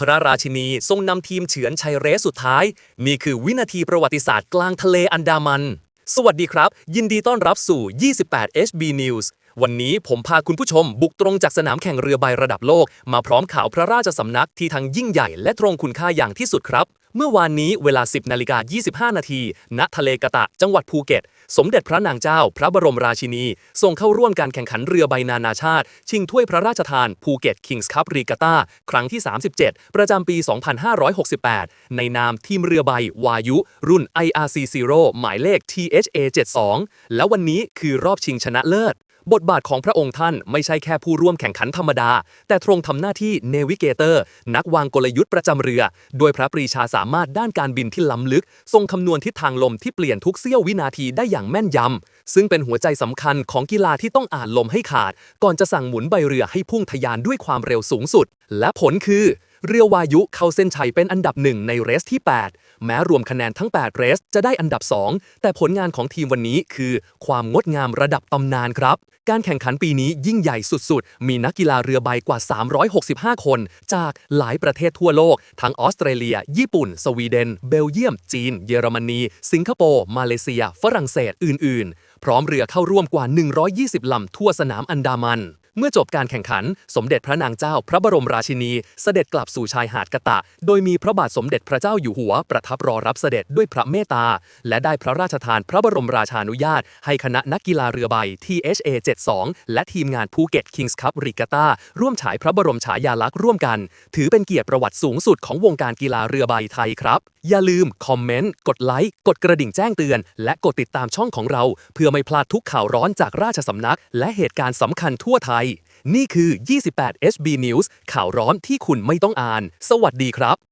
พระราชินีทรงนำทีมเฉือนชัยเรสสุดท้าย นี่คือวินาทีประวัติศาสตร์กลางทะเลอันดามัน สวัสดีครับ ยินดีต้อนรับสู่ 28 HB News วันนี้ผมพาคุณผู้ชมบุกตรงจากสนามแข่งเรือใบระดับโลก มาพร้อมข่าวพระราชสำนักที่ทั้งยิ่งใหญ่และตรงคุณค่าอย่างที่สุดครับ เมื่อวานนี้เวลา 10นาฬิกา25 นาที ณ ทะเลกะตะ จังหวัดภูเก็ต สมเด็จพระนางเจ้า พระบรมราชินี ทรงเข้าร่วมการแข่งขันเรือใบนานาชาติ ชิงถ้วยพระราชทานภูเก็ตคิงส์คัพรีกาตาครั้งที่ 37 ประจำปี 2568 ในนามทีมเรือใบวายุ รุ่น IRC Zero หมายเลข THA 72และวันนี้คือรอบชิงชนะเลิศ บทบาทของพระองค์ท่านไม่ใช่แค่ผู้ร่วมแข่งขันธรรมดา แต่ทรงทำหน้าที่เนวิเกเตอร์ นักวางกลยุทธ์ประจำเรือโดยพระปรีชาสามารถด้านการบินที่ล้ำลึก ทรงคำนวณทิศทางลมที่เปลี่ยนทุกเสี้ยววินาทีได้อย่างแม่นยำ ซึ่งเป็นหัวใจสำคัญของกีฬาที่ต้องอ่านลมให้ขาด ก่อนจะสั่งหมุนใบเรือให้พุ่งทะยานด้วยความเร็วสูงสุด และผลคือ เรือวายุเข้าเส้นชัยเป็นอันดับหนึ่งในเรสที่ 8 แม้รวมคะแนนทั้ง 8 เรสจะได้อันดับ 2 แต่ผลงานของทีมวันนี้คือความงดงามระดับตำนานครับ การแข่งขันปีนี้ยิ่งใหญ่สุดๆ มีนักกีฬาเรือใบกว่า 365 คน จากหลายประเทศทั่วโลก ทั้งออสเตรเลีย ญี่ปุ่น สวีเดน เบลเยียม จีน เยอรมนี สิงคโปร์ มาเลเซีย ฝรั่งเศส อื่น ๆ พร้อมเรือเข้าร่วมกว่า 120 ลำทั่วสนามอันดามัน เมื่อจบการแข่งขัน สมเด็จพระนางเจ้าพระบรมราชินี เสด็จกลับสู่ชายหาดกะตะ โดยมีพระบาทสมเด็จพระเจ้าอยู่หัว ประทับรอรับเสด็จด้วยพระเมตตา และได้พระราชทานพระบรมราชานุญาต ให้คณะนักกีฬาเรือใบ THA 72 และทีมงานภูเก็ต Kings Cup Regatta ร่วมฉายพระบรมฉายาลักษณ์ร่วมกัน ถือเป็นเกียรติประวัติสูงสุดของวงการกีฬาเรือใบไทยครับ อย่าลืมคอมเมนต์กดไลค์กดกระดิ่งแจ้งเตือน และกดติดตามช่องของเรา เพื่อไม่พลาดทุกข่าวร้อนจากราชสำนัก และเหตุการณ์สำคัญทั่วไทย นี่คือ 28 HB News ข่าวร้อนที่คุณไม่ต้องอ่าน สวัสดีครับ